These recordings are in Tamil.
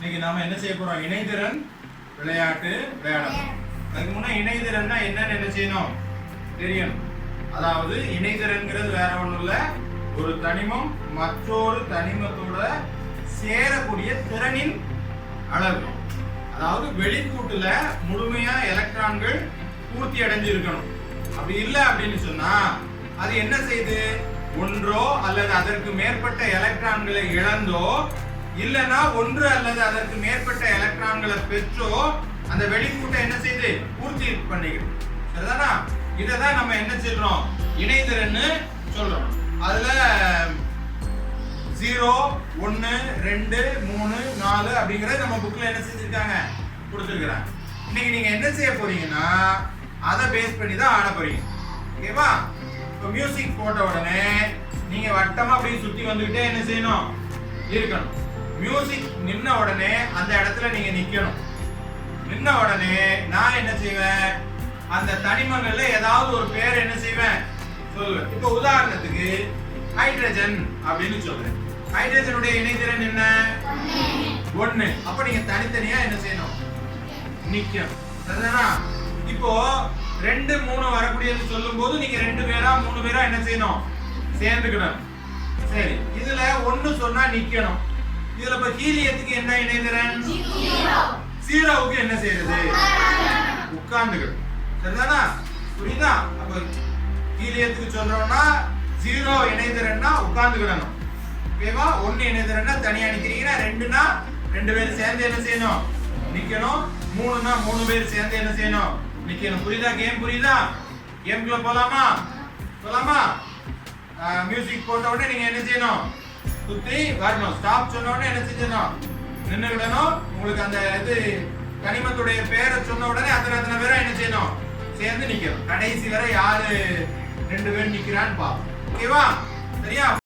இன்னைக்கு நாம என்ன செய்ய போறோம்? இணைதிறன் விளையாட்டு வேடம். அதுக்கு முன்னே இணைதிறன்னா என்னன்னு என்ன செய்யணும்? தெரியணும். அதாவது இணைதிறன்கிறது வேற ஒன்றும் இல்லை. ஒரு தனிமம் மற்றொரு தனிமத்தோட சேரக்கூடிய திறனின் அளவு. அதாவது வெளிக்கூட்டுல முழுமையா எலக்ட்ரான்கள் பூர்த்தி அடைஞ்சு இருக்கணும் அப்படி இல்லை அப்படின்னு சொன்னா அது என்ன செய்து? ஒன்றோ அல்லது அதற்கு மேற்பட்ட எலக்ட்ரான்களை இழந்தோ இல்லனா ஒன்று அல்லது அதற்கு மேற்பட்ட எலக்ட்ரான்களை பெற்றோ அந்த வெளிக்கூட்டை என்ன செய்யுது பூர்த்தி பண்ணிக்கிடும் சரிதானா? இதை தான் நம்ம என்ன சொல்றோம் இணைதிறன்னு சொல்றோம். அதுல ஜீரோ ஒன்று ரெண்டு மூணு நாலு அப்படிங்கிறத நம்ம புக்கில் என்ன செஞ்சுருக்காங்க? கொடுத்துருக்குறாங்க. இன்னைக்கு நீங்கள் என்ன செய்ய போறீங்கன்னா அதை பேஸ் பண்ணி தான் ஆட போறீங்க. ஓகேவா இப்போ மியூசிக் போட்ட உடனே நீங்கள் வட்டமாக அப்படியே சுற்றி வந்துக்கிட்டே என்ன செய்யணும்? இருக்கணும். மியூசிக் நின்ன உடனே அந்த இடத்துல நீங்க நிக்கணும். நின்ன உடனே நான் என்ன செய்வேன்? அந்த தனிமங்கள்ல ஏதாவது ஒரு பேர் என்ன செய்வேன்? சொல்லுவேன். இப்போ உதாரணத்துக்கு ஹைட்ரஜன் அப்படின்னு சொல்றேன். ஹைட்ரஜனுடைய இணைதிறன் என்ன? ஒண்ணு. அப்ப நீங்க தனித்தனியா என்ன செய்யணும்? நிக்கணும். சரிதானா? இப்போ ரெண்டு மூணு வரக்கூடியது சொல்லும் போது நீங்க ரெண்டு பேரா மூணு பேரா என்ன செய்யணும்? சேர்ந்துக்கணும். சரி. இதுல ஒண்ணு சொன்னா நிக்கணும். இதுல இப்ப ஹீலியத்துக்கு என்ன இணைதிறன் ஜீரோவுக்கு என்ன செய்யறது? உட்கார்ந்துக்கணும். சரிதானா? புரியுதா? அப்ப ஹீலியத்துக்கு சொல்றோம்னா ஜீரோ இணைதிறன்னா உட்கார்ந்துக்கிடணும். ஓகேவா? ஒன்னு இணைதிறன்னா தனியா நிக்கிறீங்கன்னா ரெண்டுனா ரெண்டு பேரும் சேர்ந்து என்ன செய்யணும்? நிக்கணும். மூணுனா மூணு பேர் சேர்ந்து என்ன செய்யணும்? நிக்கணும். புரியுதா? கேம் புரியுதா? கேம்குள்ள போலாமா? போலாமா? மியூசிக் போட்ட உடனே நீங்க என்ன செய்யணும்? சுத்தி வரணும் ஸ்டாப் சொன்ன உடனே என்ன செஞ்சிடணும்? நின்றுக்கிடணும் உங்களுக்கு அந்த இது கனிமத்துடைய பேரை சொன்ன உடனே அத்தனை அத்தனை பேரும் என்ன செய்யணும்? சேர்ந்து நிக்கணும். கடைசி வரை யாரு ரெண்டு பேரும் நிக்கிறான்னு பார்ப்போம். ஓகேவா சரியா?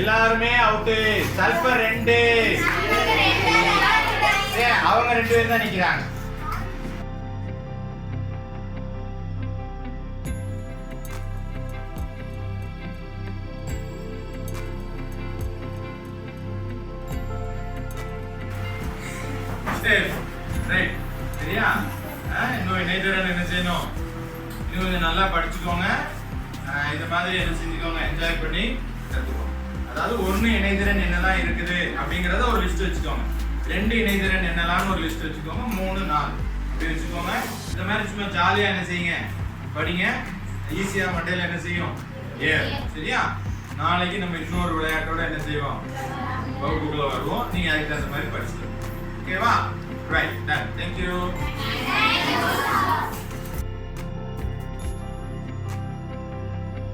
எல்லாருமே அவுட்டு சல்பர் ரெண்டு. ஏன் அவங்க ரெண்டு பேரும் தான் நிக்கிறாங்க. சரி சரியா? இன்னும் நைட்டரன் என்ன செய்யணும்? இன்னும் கொஞ்சம் நல்லா படிச்சுக்கோங்க. இந்த மாதிரி என்ன செஞ்சுக்கோங்க. என்ஜாய் பண்ணி கற்றுக்கோங்க அதாவது ஒன்று இணைதிறன் என்னதான் இருக்குது அப்படிங்கிறத ஒரு லிஸ்ட் வச்சுக்கோங்க. ரெண்டு இணைதிறன் என்னலாம்னு ஒரு லிஸ்ட் வச்சுக்கோங்க. மூணு நாலு. அப்படி வச்சுக்கோங்க. இந்த மாதிரி சும்மா ஜாலியாக என்ன செய்யுங்க? படிங்க. ஈஸியாக மண்டையில் என்ன செய்யும்? ஏ சரியா? நாளைக்கு நம்ம இன்னொரு விளையாட்டோட என்ன செய்வோம்? வகுப்புக்குள்ள வருவோம். நீங்கள் அதுக்கு தகுந்த மாதிரி படிச்சுக்கோங்க. ஓகேவா ரைட் டன் தேங்க்யூ